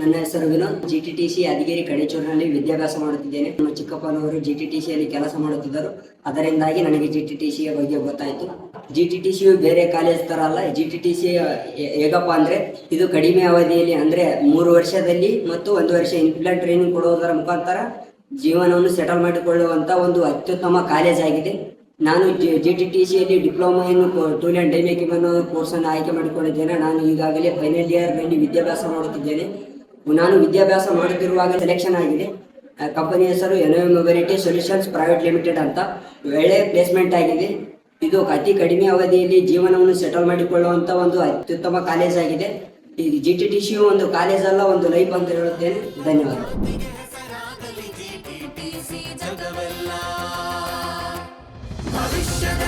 ನನ್ನ ಹೆಸರು Vinod. G T T C Yadgiri ಕಡೇಚೂರಿನಲ್ಲಿ ವಿದ್ಯಾಭ್ಯಾಸ ಮಾಡುತ್ತಿದ್ದೇನೆ. ನಮ್ಮ ಚಿಕ್ಕಪ್ಪನವರು ಜಿ ಟಿ ಟಿ ಸಿಯಲ್ಲಿ ಕೆಲಸ ಮಾಡುತ್ತಿದ್ದರು. ಅದರಿಂದಾಗಿ ನನಗೆ ಜಿ ಟಿ ಟಿ ಸಿಯ ಬಗ್ಗೆ ಗೊತ್ತಾಯಿತು. ಜಿ ಟಿ ಟಿ ಸಿಯು ಬೇರೆ ಕಾಲೇಜ್ ಥರ ಅಲ್ಲ ಜಿ ಟಿ ಟಿ ಸಿ ಹೇಗಪ್ಪ ಅಂದರೆ, ಇದು ಕಡಿಮೆ ಅವಧಿಯಲ್ಲಿ ಅಂದರೆ ಮೂರು ವರ್ಷದಲ್ಲಿ ಮತ್ತು ಒಂದು ವರ್ಷ ಇನ್ಫ್ಲಾಂಟ್ ಟ್ರೈನಿಂಗ್ ಕೊಡುವುದರ ಮುಖಾಂತರ ಜೀವನವನ್ನು ಸೆಟಲ್ ಮಾಡಿಕೊಳ್ಳುವಂಥ ಒಂದು ಅತ್ಯುತ್ತಮ ಕಾಲೇಜ್ ಆಗಿದೆ. ನಾನು ಜಿ ಟಿ ಟಿ ಸಿಯಲ್ಲಿ ಡಿಪ್ಲೊಮಾಯನ್ನು ಟೂಲ್ ಆ್ಯಂಡ್ ಡೈಮೇಕಿಂಗ್ ಅನ್ನೋ ಕೋರ್ಸನ್ನು ಆಯ್ಕೆ ಮಾಡಿಕೊಂಡಿದ್ದೇನೆ. ನಾನು ಈಗಾಗಲೇ ಫೈನಲ್ ಇಯರ್ನಲ್ಲಿ ವಿದ್ಯಾಭ್ಯಾಸ ಮಾಡುತ್ತಿದ್ದೇನೆ. ನಾನು ವಿದ್ಯಾಭ್ಯಾಸ ಮಾಡುತ್ತಿರುವಾಗ ಸೆಲೆಕ್ಷನ್ ಆಗಿದೆ. ಕಂಪನಿ ಹೆಸರು Eno mobility solutions private limited ಅಂತ ಒಳ್ಳೆಯ ಪ್ಲೇಸ್ಮೆಂಟ್ ಆಗಿದೆ. ಇದು ಅತಿ ಕಡಿಮೆ ಅವಧಿಯಲ್ಲಿ ಜೀವನವನ್ನು ಸೆಟಲ್ ಮಾಡಿಕೊಳ್ಳುವಂಥ ಒಂದು ಅತ್ಯುತ್ತಮ ಕಾಲೇಜ್ ಆಗಿದೆ. ಈ ಜಿ ಟಿ ಟಿ ಒಂದು ಕಾಲೇಜ್ ಅಲ್ಲ, ಒಂದು ಲೈಫ್ ಅಂತ ಹೇಳುತ್ತೇನೆ. ಧನ್ಯವಾದ. ಭವಿಷ್ಯದ